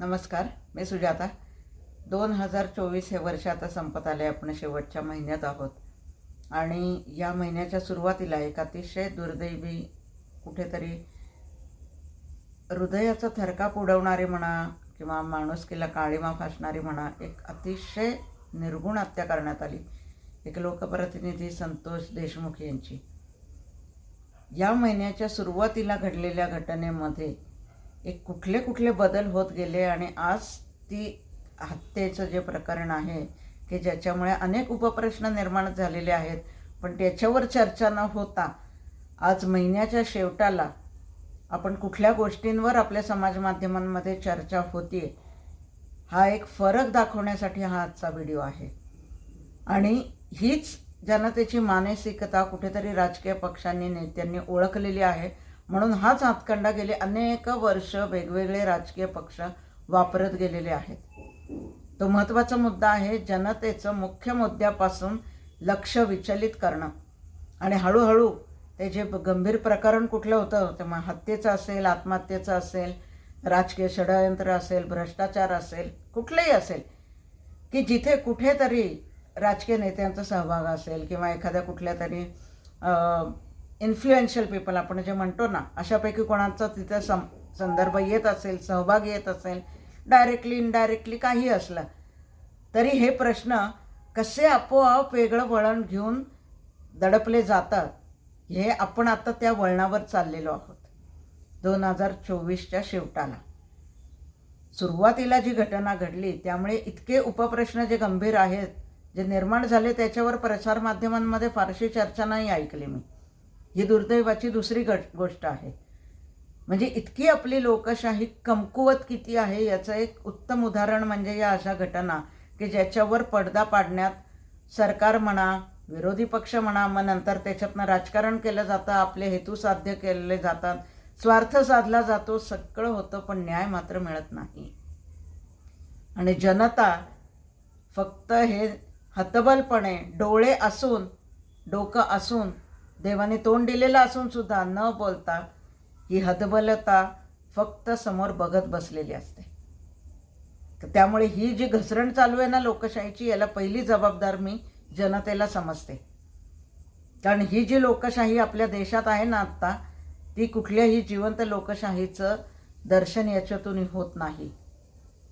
नमस्कार मी सुजाता. दोन हजार चोवीस हे वर्ष आता संपत आले आपण शेवटच्या महिन्यात आहोत. आणि या महिन्याच्या सुरुवातीला एक अतिशय दुर्दैवी कुठेतरी हृदयाचा थरकाप उडवणारी म्हणा किंवा माणुसकीला काळीमा फासणारी म्हणा एक अतिशय निर्गुण हत्या करण्यात आली. एक लोकप्रतिनिधी संतोष देशमुख यांची. या महिन्याच्या सुरुवातीला घडलेल्या घटनेमध्ये एक कुठले कुठले बदल होत गेले आणि आज ती हत्येचं जे प्रकरण आहे की ज्याच्यामुळे अनेक उपप्रश्न निर्माण झालेले आहेत पण त्याच्यावर चर्चा न होता आज महिन्याच्या शेवटाला आपण कुठल्या गोष्टींवर आपल्या समाज माध्यमांमध्ये चर्चा होते हा एक फरक दाखवण्यासाठी हा आजचा व्हिडिओ आहे. आणि हीच जनतेची मानसिकता कुठेतरी राजकीय पक्षांनी नेत्यांनी ओळखलेली आहे. म्हणून हाच हातखंडा गेले अनेक वर्ष वेगवेगळे राजकीय पक्ष वापरत गेलेले आहेत. तो महत्त्वाचा मुद्दा आहे जनतेचं मुख्य मुद्द्यापासून लक्ष विचलित करणं. आणि हळूहळू ते जे गंभीर प्रकरण कुठलं होतं ते मग हत्येचं असेल आत्महत्येचं असेल राजकीय षडयंत्र असेल भ्रष्टाचार असेल कुठलंही असेल की जिथे कुठेतरी राजकीय नेत्यांचा सहभाग असेल किंवा एखाद्या कुठल्या तरी इन्फ्लुएन्शियल पीपल आपण जे म्हणतो ना अशापैकी कोणाचा तिथं सं संदर्भ येत असेल सहभाग येत असेल डायरेक्टली इनडायरेक्टली काही असलं तरी हे प्रश्न कसे आपोआप वेगळं वळण घेऊन दडपले जातात हे आपण आता त्या वळणावर चाललेलो आहोत. दोन हजार चोवीसच्या शेवटाला. सुरुवातीला जी घटना घडली त्यामुळे इतके उपप्रश्न जे गंभीर आहेत जे निर्माण झाले त्याच्यावर प्रसारमाध्यमांमध्ये फारशी चर्चा नाही ऐकली मी. ही दुर्दैवाची दुसरी गट गोष्ट आहे. म्हणजे इतकी आपली लोकशाही कमकुवत किती आहे याचं एक उत्तम उदाहरण म्हणजे या अशा घटना की ज्याच्यावर पडदा पाडण्यात सरकार म्हणा विरोधी पक्ष म्हणा मग नंतर त्याच्यातनं राजकारण केलं जातं आपले हेतू साध्य केले जातात स्वार्थ साधला जातो सगळं होतं पण न्याय मात्र मिळत नाही. आणि जनता फक्त हे हतबलपणे डोळे असून डोकं असून देवाने तोंड दिलेलं असून सुद्धा न बोलता ही हतबलता फक्त समोर बघत बसलेली असते. तर त्यामुळे ही जी घसरण चालू आहे ना लोकशाहीची याला पहिली जबाबदार मी जनतेला समजते. कारण ही जी लोकशाही आपल्या देशात आहे ना आत्ता ती कुठल्याही जिवंत लोकशाहीचं दर्शन याच्यातून होत नाही.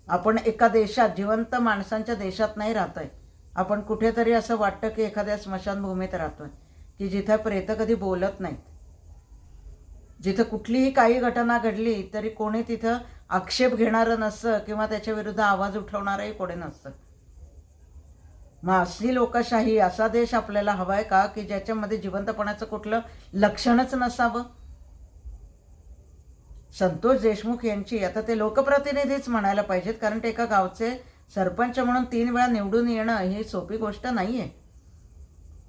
आपण एका देशात जिवंत माणसांच्या देशात नाही राहतोय. आपण कुठेतरी असं वाटतं की एखाद्या स्मशानभूमीत राहतोय. की जिथं प्रेत कधी बोलत नाहीत. जिथं कुठलीही काही घटना घडली तरी कोणी तिथं आक्षेप घेणारं नसतं किंवा त्याच्या विरुद्ध आवाज उठवणारंही कोणी नसतं. मग अशी लोकशाही असा देश आपल्याला हवा आहे का की ज्याच्यामध्ये जिवंतपणाचं कुठलं लक्षणच नसावं? संतोष देशमुख यांची आता ते लोकप्रतिनिधीच म्हणायला पाहिजेत कारण ते एका गावचे सरपंच म्हणून तीन वेळा निवडून येणं ही सोपी गोष्ट नाही आहे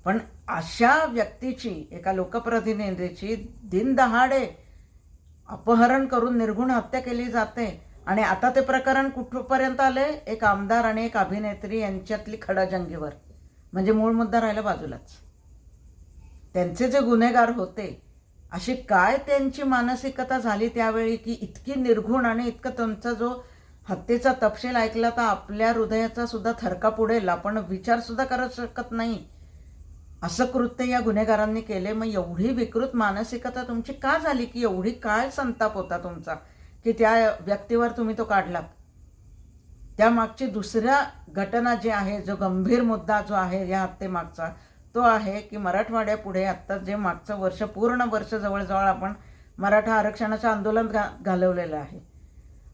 पण अशा व्यक्तीची एका लोकप्रतिनिधीची दिनदहाडे अपहरण करून निर्गुण हत्या केली जाते. आणि आता ते प्रकरण कुठपर्यंत आले? एक आमदार आणि एक अभिनेत्री यांच्यातली खडाजंगीवर. म्हणजे मूळ मुद्दा राहिला बाजूलाच. त्यांचे जे गुन्हेगार होते अशी काय त्यांची मानसिकता झाली त्यावेळी की इतकी निर्घुण आणि इतकं त्यांचा जो हत्येचा तपशील ऐकला तर आपल्या हृदयाचा सुद्धा थरकाप उडेल आपण विचारसुद्धा करू शकत नाही. असं कृत्य या गुन्हेगारांनी केले मग एवढी विकृत मानसिकता तुमची का झाली? की एवढी काय संताप होता तुमचा? की त्या व्यक्तीवर तुम्ही तो काढलात? त्यामागची दुसऱ्या घटना जी आहे जो गंभीर मुद्दा जो आहे या हत्येमागचा तो आहे की मराठवाड्यापुढे आत्ता जे मागचं वर्ष पूर्ण वर्ष जवळजवळ आपण मराठा आरक्षणाचं आंदोलन घा घालवलेलं आहे.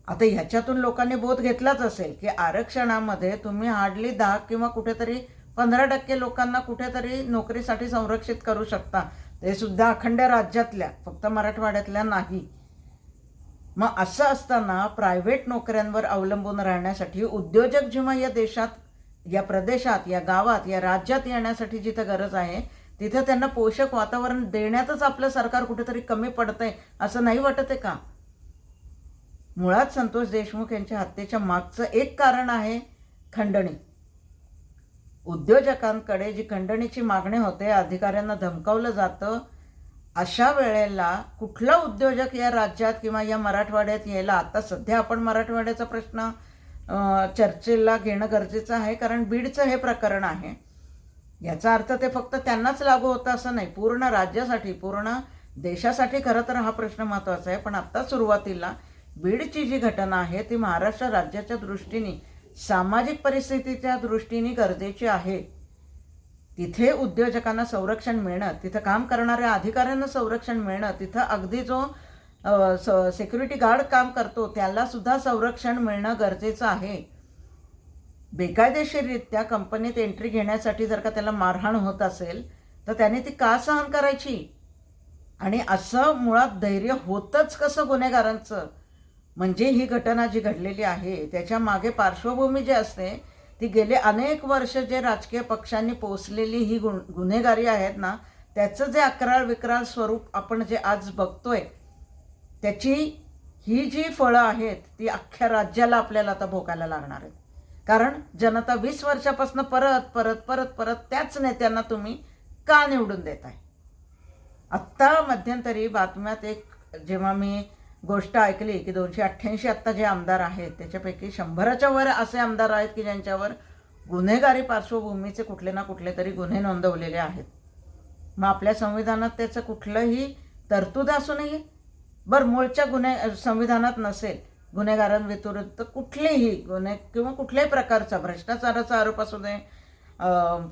आता ह्याच्यातून लोकांनी बोध घेतलाच असेल की आरक्षणामध्ये तुम्ही हार्डली दहा किंवा कुठेतरी पंधरा टक्के लोकांना कुठेतरी नोकरीसाठी संरक्षित करू शकता. ते सुद्धा अखंड राज्यातल्या फक्त मराठवाड्यातल्या नाही. मग असं असताना प्रायव्हेट नोकऱ्यांवर अवलंबून राहण्यासाठी उद्योजक जेव्हा या देशात या प्रदेशात या गावात या राज्यात येण्यासाठी जिथं गरज आहे तिथं त्यांना पोषक वातावरण देण्यातच आपलं सरकार कुठेतरी कमी पडतंय असं नाही वाटत आहे का? मुळात संतोष देशमुख यांच्या हत्येच्या मागचं एक कारण आहे खंडणी. उद्योजकांकडे जी खंडणीची मागणी होते अधिकाऱ्यांना धमकावलं जातं अशा वेळेला कुठला उद्योजक या राज्यात किंवा या मराठवाड्यात यायला आता सध्या आपण मराठवाड्याचा प्रश्न चर्चेला घेणं गरजेचं आहे कारण बीडचं हे प्रकरण आहे. याचा अर्थ ते फक्त त्यांनाच लागू होतं असं नाही पूर्ण राज्यासाठी पूर्ण देशासाठी खरं तर हा प्रश्न महत्त्वाचा आहे. पण आत्ता सुरुवातीला बीडची जी घटना आहे ती महाराष्ट्र राज्याच्या दृष्टीने सामाजिक परिस्थितीच्या दृष्टीने गरजेची आहे. तिथे उद्योजकांना संरक्षण मिळणं तिथं काम करणाऱ्या अधिकाऱ्यांना संरक्षण मिळणं तिथं अगदी जो सिक्युरिटी गार्ड काम करतो त्यालासुद्धा संरक्षण मिळणं गरजेचं आहे. बेकायदेशीररित्या कंपनीत एंट्री घेण्यासाठी जर का त्याला मारहाण होत असेल तर त्याने ती का सहन करायची? आणि असं मुळात धैर्य होतंच कसं गुन्हेगारांचं? म्हणजे ही घटना जी घडलेली आहे त्याच्यामागे पार्श्वभूमी जी असते ती गेले अनेक वर्ष जे राजकीय पक्षांनी पोचलेली ही गुन गुन्हेगारी आहेत ना त्याचं जे अकराळ विक्राळ स्वरूप आपण जे आज बघतोय त्याची ही जी फळं आहेत ती अख्ख्या राज्याला आपल्याला आता भोगायला लागणार आहेत. कारण जनता वीस वर्षापासून परत परत परत परत त्याच नेत्यांना तुम्ही का निवडून देताय? आत्ता मध्यंतरी बातम्यात एक जेव्हा मी गोष्ट ऐकली की दोनशे अठ्ठ्याऐंशी आत्ता जे आमदार आहेत त्याच्यापैकी शंभराच्या वर असे आमदार आहेत की ज्यांच्यावर गुन्हेगारी पार्श्वभूमीचे कुठले ना कुठले तरी गुन्हे नोंदवलेले आहेत. मग आपल्या संविधानात त्याचं कुठलंही तरतूद असू नये. बरं मूळच्या गुन्हे संविधानात नसेल गुन्हेगारांविरुद्ध कुठलेही गुन्हे किंवा कुठल्याही प्रकारचा भ्रष्टाचाराचा आरोप असू दे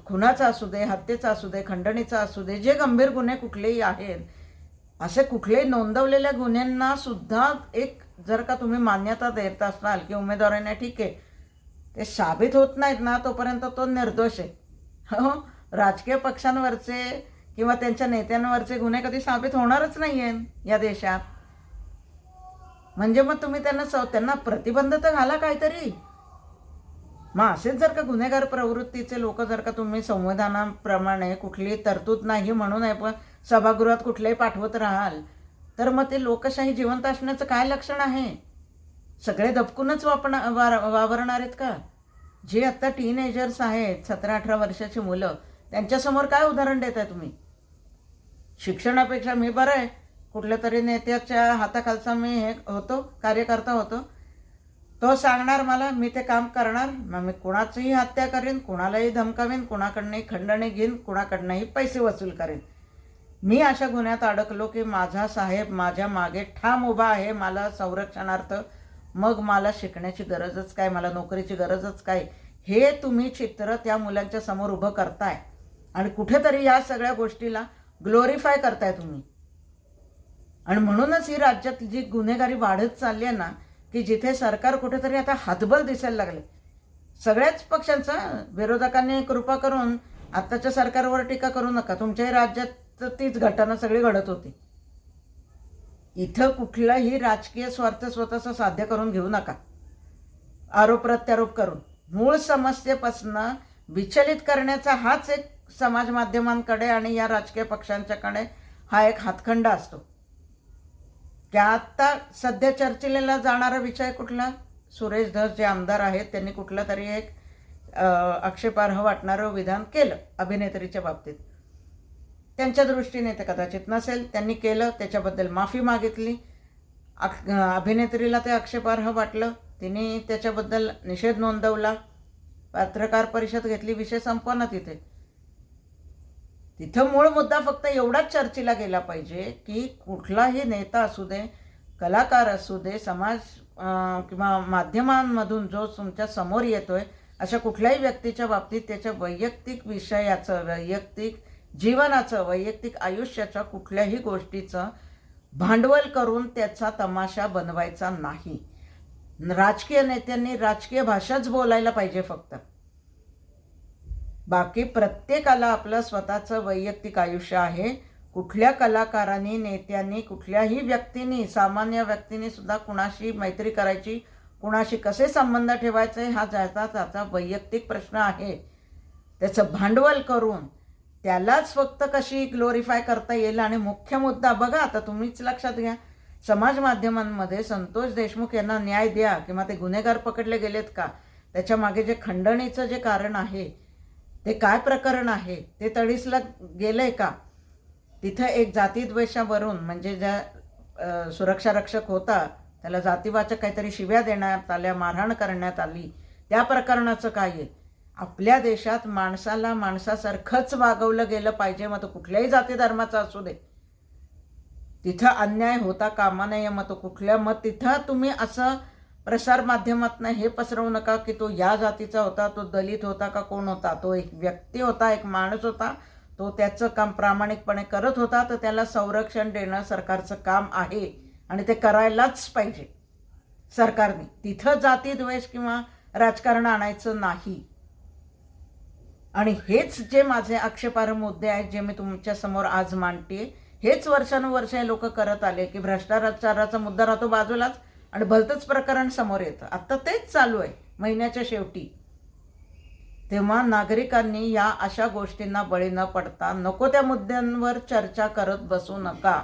खुनाचा असू दे हत्येचा असू दे खंडणीचा असू दे जे गंभीर गुन्हे कुठलेही आहेत असे कुठलेही नोंदवलेल्या गुन्ह्यांना सुद्धा एक जर का तुम्ही मान्यता देत असाल की उमेदवारांना ठीक आहे ते साबित होत नाहीत ना तोपर्यंत तो निर्दोष आहे. हो राजकीय पक्षांवरचे किंवा त्यांच्या नेत्यांवरचे गुन्हे कधी साबित होणारच नाही आहेत या देशात. म्हणजे मग तुम्ही त्यांना स त्यांना प्रतिबंध तर घाला काहीतरी. मग असेच जर का गुन्हेगार प्रवृत्तीचे लोक जर का तुम्ही संविधानाप्रमाणे कुठली तरतूद नाही म्हणून आहे पण सभागृहात कुठलेही पाठवत राहाल तर मग ते लोकशाही जिवंत असण्याचं काय लक्षण आहे? सगळे दबकूनच वापणा वार वावरणार आहेत का? जे आत्ता टीनेजर्स आहेत सतरा अठरा वर्षाची मुलं त्यांच्यासमोर काय उदाहरण देत आहे तुम्ही? शिक्षणापेक्षा मी बरं आहे. कुठल्या तरी नेत्याच्या हाताखालचा मी हे होतो कार्यकर्ता होतो. तो सांगणार मला मी ते काम करणार मग मी कुणाचीही हत्या करेन कुणालाही धमकावेन कुणाकडनंही खंडणी घेईन कुणाकडनंही पैसे वसूल करेन. मी अशा गुन्ह्यात अडकलो की माझा साहेब माझ्या मागे ठाम उभा आहे मला संरक्षणार्थ मग मला शिकण्याची गरजच काय मला नोकरीची गरजच काय? हे तुम्ही चित्र त्या मुलांच्या समोर उभं करताय. आणि कुठेतरी या सगळ्या गोष्टीला ग्लोरीफाय करताय तुम्ही. आणि म्हणूनच ही राज्यात जी गुन्हेगारी वाढत चालली आहे ना की जिथे सरकार कुठेतरी आता हातबल दिसायला लागले. सगळ्याच पक्षांचा विरोधकांनी कृपा करून आत्ताच्या सरकारवर टीका करू नका. तुमच्याही राज्यात तीच घटना सगळी घडत होती. इथं कुठलाही राजकीय स्वार्थ स्वतःचा साध्य करून घेऊ नका. आरोप प्रत्यारोप करून. मूळ समस्येपासनं विचलित करण्याचा हाच एक समाज माध्यमांकडे आणि या राजकीय पक्षांच्याकडे हा एक हातखंडा असतो. की आत्ता सध्या चर्चेला जाणारा विषय कुठला? सुरेश धस जे आमदार आहेत त्यांनी कुठलं तरी एक आक्षेपार्ह वाटणारं विधान केलं अभिनेत्रीच्या बाबतीत. त्यांच्या दृष्टीने ते कदाचित नसेल त्यांनी केलं त्याच्याबद्दल माफी मागितली. अक- अभिनेत्रीला ते आक्षेपार्ह वाटलं तिने त्याच्याबद्दल निषेध नोंदवला. पत्रकार परिषद घेतली विषय संपवा ना तिथे. तिथं मूळ मुद्दा फक्त एवढाच चर्चेला गेला पाहिजे की कुठलाही नेता असू दे कलाकार असू दे समाज किंवा माध्यमांमधून जो तुमच्यासमोर येतोय अशा कुठल्याही व्यक्तीच्या बाबतीत त्याच्या वैयक्तिक विषयाचं वैयक्तिक जीवनाचं वैयक्तिक आयुष्याच्या कुठल्याही गोष्टीचं भांडवल करून त्याचा तमाशा बनवायचा नाही. राजकीय नेत्यांनी राजकीय भाषाच बोलायला पाहिजे फक्त. बाकी प्रत्येकाला आपलं स्वतःचं वैयक्तिक आयुष्य आहे. कुठल्या कलाकारांनी नेत्यांनी कुठल्याही व्यक्तींनी सामान्य व्यक्तींनी सुद्धा कुणाशी मैत्री करायची कुणाशी कसे संबंध ठेवायचे हा ज्याचा त्याचा वैयक्तिक प्रश्न आहे. त्याचं भांडवल करून त्यालाच फक्त कशी ग्लोरीफाय करता येईल? आणि मुख्य मुद्दा बघा आता तुम्हीच लक्षात घ्या. समाज माध्यमांमध्ये संतोष देशमुख यांना न्याय द्या किंवा ते गुन्हेगार पकडले गेलेत का? त्याच्यामागे जे खंडणीचं जे कारण आहे हे काय प्रकरण आहे? ते तडीसला गेलंय का? तिथं एक जातीद्वेषावरून म्हणजे ज्या सुरक्षा रक्षक होता त्याला जातीवाचक काहीतरी शिव्या देण्यात आल्या मारहाण करण्यात आली. त्या प्रकरणाचं काय आहे? आपल्या देशात माणसाला माणसासारखंच वागवलं गेलं पाहिजे मग तो कुठल्याही जाती धर्माचा असू दे. तिथं अन्याय होता कामा नये मग तो कुठल्या मग तिथं तुम्ही असं प्रसारमाध्यमातनं हे पसरवू नका की तो या जातीचा होता तो दलित होता का कोण होता? तो एक व्यक्ती होता एक माणूस होता. तो त्याचं काम प्रामाणिकपणे करत होता तर त्याला संरक्षण देणं सरकारचं काम आहे आणि ते करायलाच पाहिजे. सरकारने तिथं जातीद्वेष किंवा राजकारण आणायचं नाही. आणि हेच जे माझे आक्षेपार्ह मुद्दे आहेत जे मी तुमच्यासमोर आज मांडते हेच वर्षानुवर्ष हे लोक करत आले की भ्रष्टाचाराचा मुद्दा राहतो बाजूलाच. आणि भलतंच प्रकरण समोर येतं. आत्ता तेच चालू आहे महिन्याच्या शेवटी. तेव्हा नागरिकांनी या अशा गोष्टींना बळी न पडता नको त्या मुद्द्यांवर चर्चा करत बसू नका.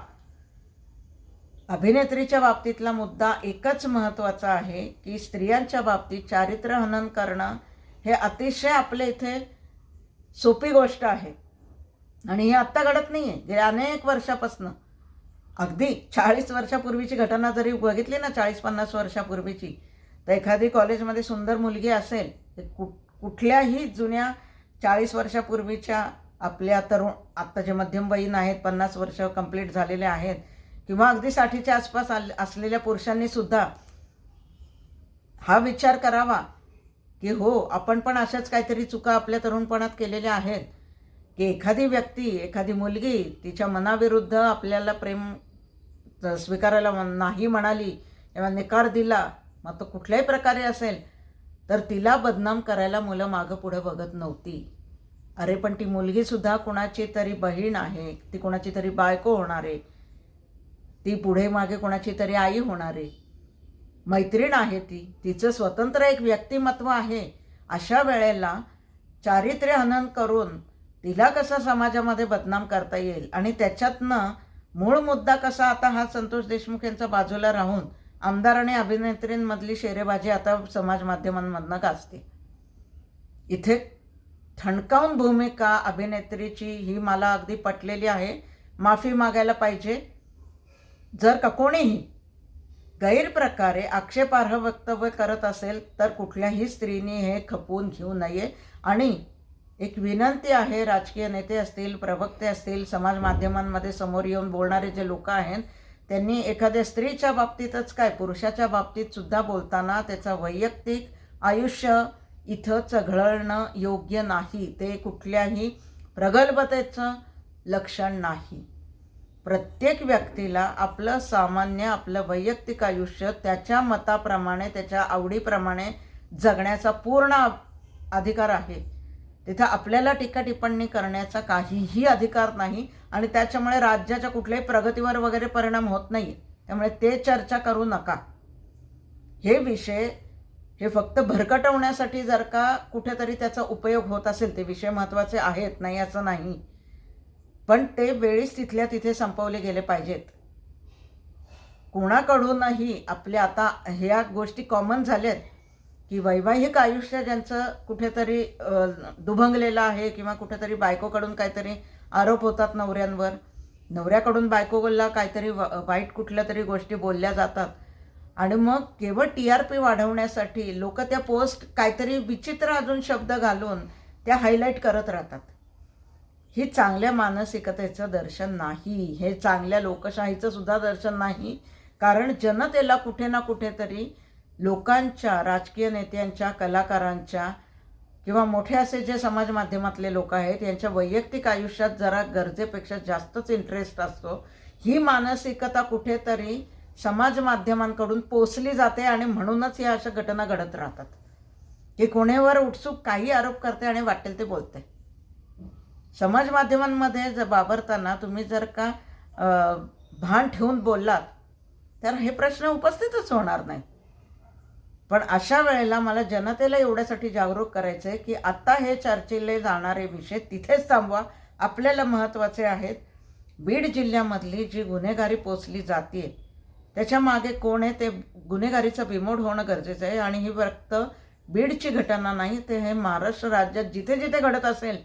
अभिनेत्रीच्या बाबतीतला मुद्दा एकच महत्त्वाचा आहे की स्त्रियांच्या बाबतीत चारित्र्य हनन करणं हे अतिशय आपल्या इथे सोपी गोष्ट आहे. आणि हे आत्ता घडत नाही आहे गेल्या अनेक वर्षापासून. अगदी चाळीस वर्षापूर्वीची घटना जरी बघितली ना चाळीस पन्नास वर्षापूर्वीची तर एखादी कॉलेजमध्ये सुंदर मुलगी असेल तर कु कुठल्याही जुन्या चाळीस वर्षापूर्वीच्या आपल्या तरुण आत्ता जे मध्यमवयीन आहेत पन्नास वर्ष कंप्लीट झालेले आहेत किंवा अगदी साठीच्या आसपास आल असलेल्या पुरुषांनी सुद्धा हा विचार करावा की हो आपण पण अशाच काहीतरी चुका आपल्या तरुणपणात केलेल्या आहेत. की एखादी व्यक्ती एखादी मुलगी तिच्या मनाविरुद्ध आपल्याला प्रेम स्वीकारायला नाही म्हणाली किंवा निकार दिला मग तो कुठल्याही प्रकारे असेल तर तिला बदनाम करायला मुलं मागं पुढं बघत नव्हती. अरे पण ती मुलगीसुद्धा कुणाची तरी बहीण आहे ती कुणाची तरी बायको होणार आहे ती पुढे मागे कोणाची तरी आई होणार आहे. मैत्रीण आहे ती तिचं स्वतंत्र एक व्यक्तिमत्व आहे. अशा वेळेला चारित्र्य हनन करून तिला कसं समाजामध्ये बदनाम करता येईल? आणि त्याच्यातनं मूळ मुद्दा कसा आता हा संतोष देशमुख यांचा बाजूला राहून आमदार आणि अभिनेत्रींमधली शेरेबाजी आता समाज माध्यमांमधनं गाजते? इथे ठणकावून भूमिका अभिनेत्रीची ही मला अगदी पटलेली आहे. माफी मागायला पाहिजे. जर का कोणीही गैरप्रकारे आक्षेपार्ह वक्तव्य करत असेल तर कुठल्याही स्त्रीने हे खपवून घेऊ नये. आणि एक विनंती आहे राजकीय नेते असतील प्रवक्ते असतील समाज माध्यमांमध्ये समोर येऊन बोलणारे जे लोक आहेत त्यांनी एखाद्या स्त्रीच्या बाबतीतच काय पुरुषाच्या बाबतीत सुद्धा बोलताना त्याचं वैयक्तिक आयुष्य इथं चघळणं योग्य नाही. ते कुठल्याही प्रगल्भतेचं लक्षण नाही. प्रत्येक व्यक्तीला आपलं सामान्य आपलं वैयक्तिक आयुष्य त्याच्या मताप्रमाणे त्याच्या आवडीप्रमाणे जगण्याचा पूर्ण अधिकार आहे. तिथं आपल्याला टीका टिप्पणी करण्याचा काहीही अधिकार नाही आणि त्याच्यामुळे राज्याच्या कुठल्याही प्रगतीवर वगैरे परिणाम होत नाही. त्यामुळे ते चर्चा करू नका. हे विषय हे फक्त भरकटवण्यासाठी जर का कुठेतरी त्याचा उपयोग होत असेल ते विषय महत्त्वाचे आहेत नाही असं नाही. पण ते वेळीच तिथल्या तिथे संपवले गेले पाहिजेत. कोणाकडूनही आपल्या आता ह्या गोष्टी कॉमन झाल्यात की वैवाहिक आयुष्य ज्यांचं कुठेतरी दुभंगलेलं आहे किंवा कुठेतरी बायकोकडून काहीतरी आरोप होतात नवऱ्यांवर नवऱ्याकडून बायकोला काहीतरी वाईट कुठल्या तरी गोष्टी बोलल्या जातात. आणि मग केवळ टी आर पी वाढवण्यासाठी लोक त्या पोस्ट काहीतरी विचित्र अजून शब्द घालून त्या हायलाईट करत राहतात. ही चांगल्या मानसिकतेचं दर्शन नाही. हे चांगल्या लोकशाहीचं सुद्धा दर्शन नाही. कारण जनतेला कुठे ना कुठेतरी लोकांच्या राजकीय नेत्यांच्या कलाकारांच्या किंवा मोठे असे जे समाज माध्यमातले लोक आहेत यांच्या वैयक्तिक आयुष्यात जरा गरजेपेक्षा जास्तच इंटरेस्ट असतो. ही मानसिकता कुठेतरी समाज माध्यमांकडून पोचली जाते आणि म्हणूनच या अशा घटना घडत राहतात. की कोणेवर उत्सुक काही आरोप करते आणि वाटेल ते बोलते. समाज माध्यमांमध्ये जर वावरताना तुम्ही जर का भान ठेवून बोललात तर हे प्रश्न उपस्थितच होणार नाही पण अशा वेळेला मला जनतेला एवढ्यासाठी जागरूक करायचं आहे की आत्ता हे चर्चेले जाणारे विषय तिथेच थांबवा. आपल्याला महत्त्वाचे आहेत. बीड जिल्ह्यामधली जी गुन्हेगारी पोचली जाते त्याच्यामागे कोण आहे ते गुन्हेगारीचं बिमोड होणं गरजेचं आहे. आणि ही फक्त बीडची घटना नाही ते हे महाराष्ट्र राज्यात जिथे जिथे घडत असेल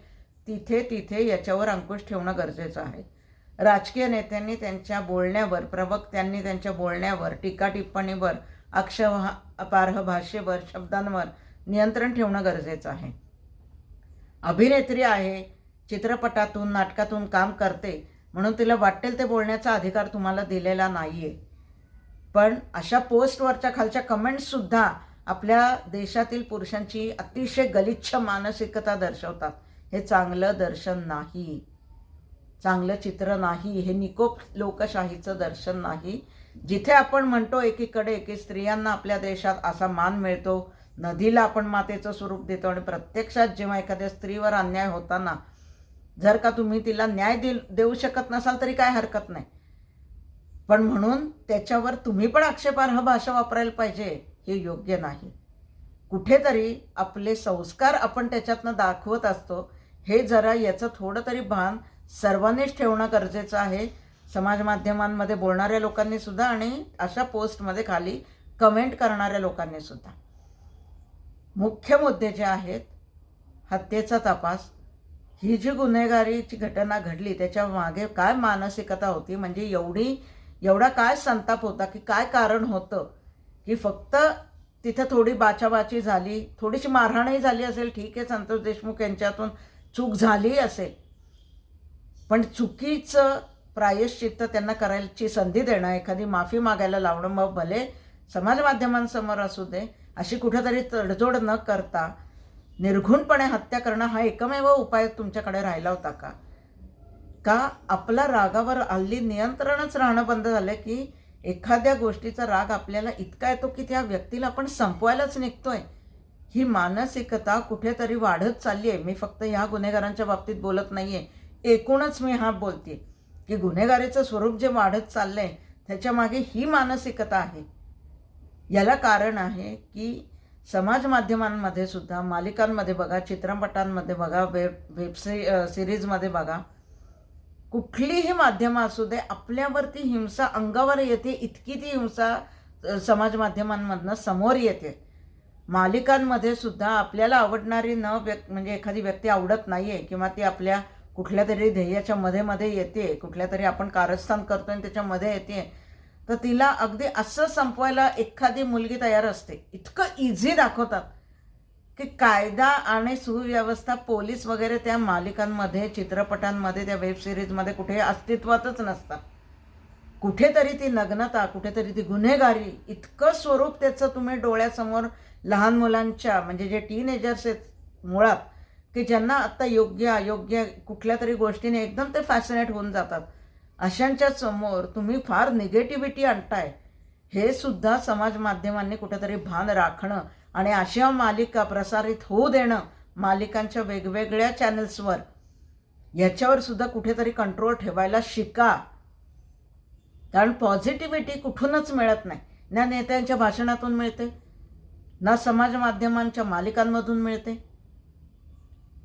तिथे तिथे याच्यावर अंकुश ठेवणं गरजेचं आहे. राजकीय नेत्यांनी त्यांच्या बोलण्यावर प्रवक्त्यांनी त्यांच्या बोलण्यावर टीका टिप्पणीवर अपार्ह भाषेवर शब्दांवर नियंत्रण ठेवणं गरजेचं आहे. अभिनेत्री आहे चित्रपटातून नाटकातून काम करते म्हणून तिला वाटेल ते बोलण्याचा अधिकार तुम्हाला दिलेला नाही आहे पण अशा पोस्टवरच्या खालच्या कमेंट्ससुद्धा आपल्या देशातील पुरुषांची अतिशय गलिच्छ मानसिकता दर्शवतात. हे चांगलं दर्शन नाही. चांगलं चित्र नाही. हे निकोप लोकशाहीचं दर्शन नाही. जिथे आपण म्हणतो एकीकडे की स्त्रियांना आपल्या देशात असा मान मिळतो नदीला आपण मातेचं स्वरूप देतो आणि प्रत्यक्षात जेव्हा एखाद्या स्त्रीवर अन्याय होताना जर का तुम्ही तिला न्याय दे देऊ शकत नसाल तरी काय हरकत नाही. पण म्हणून त्याच्यावर तुम्ही पण आक्षेपार्ह भाषा वापरायला पाहिजे हे योग्य नाही. कुठेतरी आपले संस्कार आपण त्याच्यातनं दाखवत असतो हे जरा याचं थोडं तरी भान सर्वांनीच ठेवणं गरजेचं आहे. समाज माध्यमांमध्ये बोलणाऱ्या लोकांनी सुद्धा आणि अशा पोस्टमध्ये खाली कमेंट करणाऱ्या लोकांनी सुद्धा. मुख्य मुद्दे जे आहेत हत्येचा तपास ही जी गुन्हेगारीची घटना घडली त्याच्यामागे काय मानसिकता होती म्हणजे एवढी एवढा काय संताप होता की काय कारण होतं की फक्त तिथं थोडी बाचाबाची झाली थोडीशी मारहाणही झाली असेल ठीक आहे संतोष देशमुख यांच्यातून चूक झाली असेल. पण चुकीचं प्रायश्चित्त त्यांना करायची संधी देणं एखादी माफी मागायला लावणं मग भले समाज माध्यमांसमोर असू दे अशी कुठेतरी तडजोड न करता निर्घुणपणे हत्या करणं हा एकमेव उपाय तुमच्याकडे राहिला होता का? का आपला रागावर हल्ली नियंत्रणच राहणं बंद झालं की एखाद्या गोष्टीचा राग आपल्याला इतका येतो की त्या व्यक्तीला आपण संपवायलाच निघतोय? ही मानसिकता कुठेतरी वाढत चालली आहे मी फक्त ह्या गुन्हेगारांच्या बाबतीत बोलत नाही आहे एकूणच मी हा बोलते की गुन्हेगारीचं स्वरूप जे वाढत चाललं आहे त्याच्यामागे ही मानसिकता आहे. याला कारण आहे की समाज माध्यमांमध्ये सुद्धा मालिकांमध्ये बघा चित्रपटांमध्ये बघा वेब वेब सिरीजमध्ये बघा कुठलीही माध्यमं असू दे आपल्यावरती हिंसा अंगावर येते इतकी ती हिंसा समाज माध्यमांमधनं समोर येते. मालिकांमध्ये सुद्धा आपल्याला आवडणारी न व्यक् म्हणजे एखादी व्यक्ती आवडत नाही आहे किंवा ती आपल्या कुठल्या तरी ध्येयाच्या मध्ये मध्ये येते कुठल्या तरी आपण कारस्थान करतोय आणि त्याच्यामध्ये येते. तर तिला अगदी असं संपवायला एखादी मुलगी तयार असते. इतकं इझी दाखवतात की कायदा आणि सुव्यवस्था पोलीस वगैरे त्या मालिकांमध्ये चित्रपटांमध्ये त्या वेब सिरीजमध्ये कुठे अस्तित्वातच नसतात. कुठेतरी ती नग्नता कुठेतरी ती गुन्हेगारी इतकं स्वरूप त्याचं तुम्ही डोळ्यासमोर लहान मुलांच्या म्हणजे जे टीनेजर्स आहेत मुळात की ज्यांना आत्ता योग्य अयोग्य कुठल्या तरी गोष्टीने एकदम ते फॅसिनेट होऊन जातात. अशांच्या समोर तुम्ही फार निगेटिव्हिटी आणताय. हे सुद्धा समाज माध्यमांनी कुठेतरी भान राखणं आणि अशा मालिका प्रसारित होऊ देणं मालिकांच्या वेगवेगळ्या चॅनल्सवर याच्यावर सुद्धा कुठेतरी कंट्रोल ठेवायला शिका. कारण पॉझिटिव्हिटी कुठूनच मिळत नाही. ना नेत्यांच्या भाषणातून मिळते ना समाज माध्यमांच्या मालिकांमधून मिळते.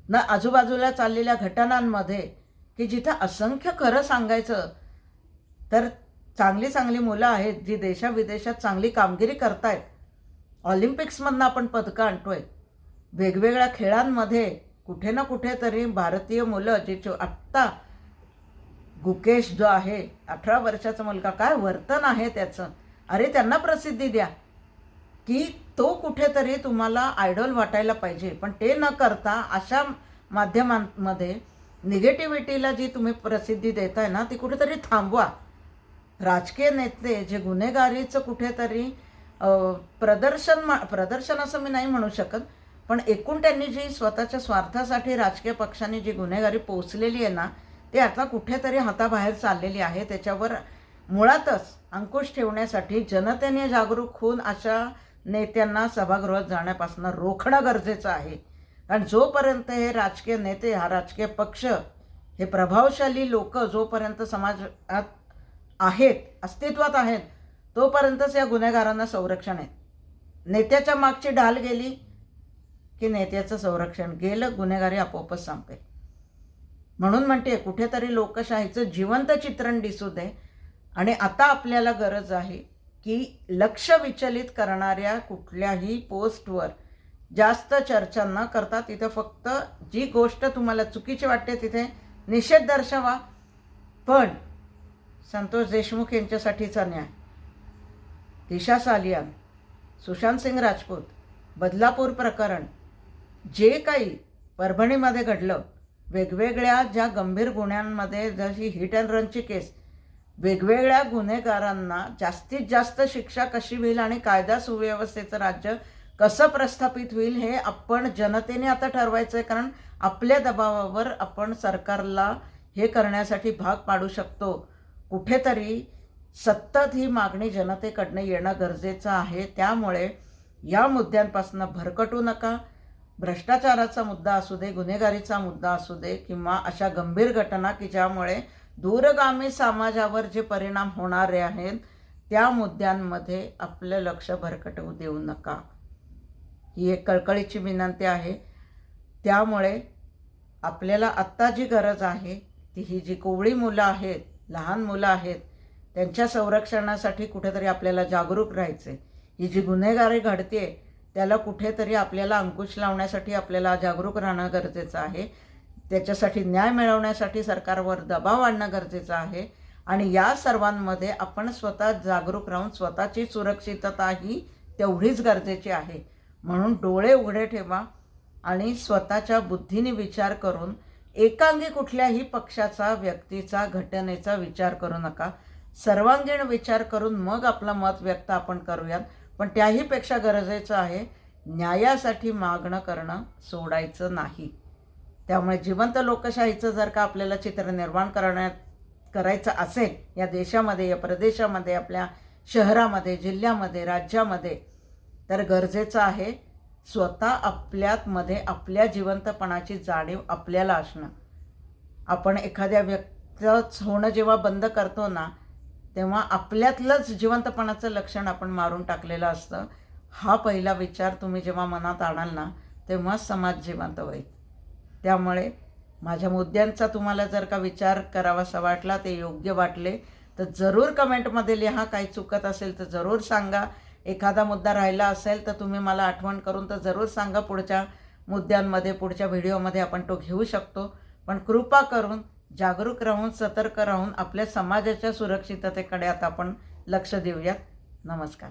ना आजूबाजूला चाललेल्या घटनांमध्ये की जिथं असंख्य खरं सांगायचं तर चांगली चांगली मुलं आहेत जी देशाविदेशात चांगली कामगिरी करतायत. ऑलिम्पिक्समधनं आपण पदकं आणतोय. वेगवेगळ्या खेळांमध्ये कुठे ना कुठेतरी भारतीय मुलं जे आत्ता गुकेश जो आहे अठरा वर्षाचा मुलगा काय वर्तन आहे त्याचं? अरे त्यांना प्रसिद्धी द्या. की तो कुठेतरी तुम्हाला आयडॉल वाटायला पाहिजे. पण ते न करता अशा माध्यमांमध्ये निगेटिव्हिटीला जी तुम्ही प्रसिद्धी देताय ना ती कुठेतरी थांबवा. राजकीय नेते जे गुन्हेगारीचं कुठेतरी प्रदर्शन मा प्रदर्शन असं मी नाही म्हणू शकत पण एकूण त्यांनी जी स्वतःच्या स्वार्थासाठी राजकीय पक्षांनी जी गुन्हेगारी पोचलेली आहे ना ती आता कुठेतरी हाताबाहेर चाललेली आहे. त्याच्यावर मुळातच अंकुश ठेवण्यासाठी जनतेने जागरूक होऊन अशा नेत्यांना सभागृहात जाण्यापासून रोखणं गरजेचं आहे. कारण जोपर्यंत हे राजकीय नेते हा राजकीय पक्ष हे प्रभावशाली लोक जोपर्यंत समाजात आहेत अस्तित्वात आहेत तोपर्यंतच या गुन्हेगारांना संरक्षण आहे. नेत्याच्या मागची ढाल गेली की नेत्याचं संरक्षण गेलं गुन्हेगारी आपोआपच संपेल. म्हणून म्हणते कुठेतरी लोकशाहीचं जिवंत चित्रण दिसू दे. आणि आता आपल्याला गरज आहे की लक्ष विचलित करणाऱ्या कुठल्याही पोस्टवर जास्त चर्चा न करता तिथं फक्त जी गोष्ट तुम्हाला चुकीची वाटते तिथे निषेध दर्शवा. पण संतोष देशमुख यांच्यासाठीचा न्याय. दिशा सालियान सुशांत सिंग राजपूत बदलापूर प्रकरण जे काही परभणीमध्ये घडलं वेगवेगळ्या ज्या गंभीर गुन्ह्यांमध्ये जशी हिट अँड रनची केस वेगवेगळ्या गुन्हेगारांना जास्तीत जास्त शिक्षा कशी होईल आणि कायदा सुव्यवस्थेचं राज्य कसं प्रस्थापित होईल हे आपण जनतेने आता ठरवायचं आहे कारण आपल्या दबावावर आपण सरकारला हे करण्यासाठी भाग पाडू शकतो. कुठेतरी सतत ही मागणी जनतेकडनं येणं गरजेचं आहे. त्यामुळे या मुद्द्यांपासून भरकटू नका. भ्रष्टाचाराचा मुद्दा असू दे गुन्हेगारीचा मुद्दा असू दे किंवा अशा गंभीर घटना की ज्यामुळे दूरगामी समाजावर जे परिणाम होणारे आहेत त्या मुद्द्यांमध्ये आपलं लक्ष भरकटवू देऊ नका. ही एक कळकळीची विनंती आहे. त्यामुळे आपल्याला आत्ता जी गरज आहे ती ही जी कोवळी मुलं आहेत लहान मुलं आहेत त्यांच्या संरक्षणासाठी कुठेतरी आपल्याला जागरूक राहायचं आहे ही जी गुन्हेगारी घडते त्याला कुठेतरी आपल्याला अंकुश लावण्यासाठी आपल्याला जागरूक राहणं गरजेचं आहे. त्याच्यासाठी न्याय मिळवण्यासाठी सरकारवर दबाव आणणं गरजेचं आहे. आणि या सर्वांमध्ये आपण स्वतः जागरूक राहून स्वतःची सुरक्षितता ही तेवढीच गरजेची आहे. म्हणून डोळे उघडे ठेवा आणि स्वतःच्या बुद्धीने विचार करून एकांगी कुठल्याही पक्षाचा व्यक्तीचा घटनेचा विचार करू नका. सर्वांगीण विचार करून मग आपलं मत व्यक्त आपण करूयात. पण त्याहीपेक्षा गरजेचं आहे न्यायासाठी मागणं करणं सोडायचं नाही. त्यामुळे जिवंत लोकशाहीचं जर का आपल्याला चित्र निर्माण करण्यात करायचं असेल या देशामध्ये या प्रदेशामध्ये आपल्या शहरामध्ये जिल्ह्यामध्ये राज्यामध्ये तर गरजेचं आहे स्वतः आपल्यातमध्ये आपल्या जिवंतपणाची जाणीव आपल्याला असणं. आपण एखाद्या व्यक्तच होणं जेव्हा बंद करतो ना तेव्हा आपल्यातलंच जिवंतपणाचं लक्षण आपण मारून टाकलेलं असतं. हा पहिला विचार तुम्ही जेव्हा मनात आणाल ना तेव्हा समाज जिवंत होईल. त्यामुळे माझ्या मुद्द्यांचा तुम्हाला जर का विचार करावासा वाटला ते योग्य वाटले तर जरूर कमेंटमध्ये लिहा. काही चुकत असेल तर जरूर सांगा. एखादा मुद्दा राहिला असेल तर तुम्ही मला आठवण करून तर जरूर सांगा पुढच्या मुद्द्यांमध्ये पुढच्या व्हिडिओमध्ये आपण तो घेऊ शकतो. पण कृपा करून जागरूक राहून सतर्क राहून आपल्या समाजाच्या सुरक्षिततेकडे आता आपण लक्ष देऊयात. नमस्कार.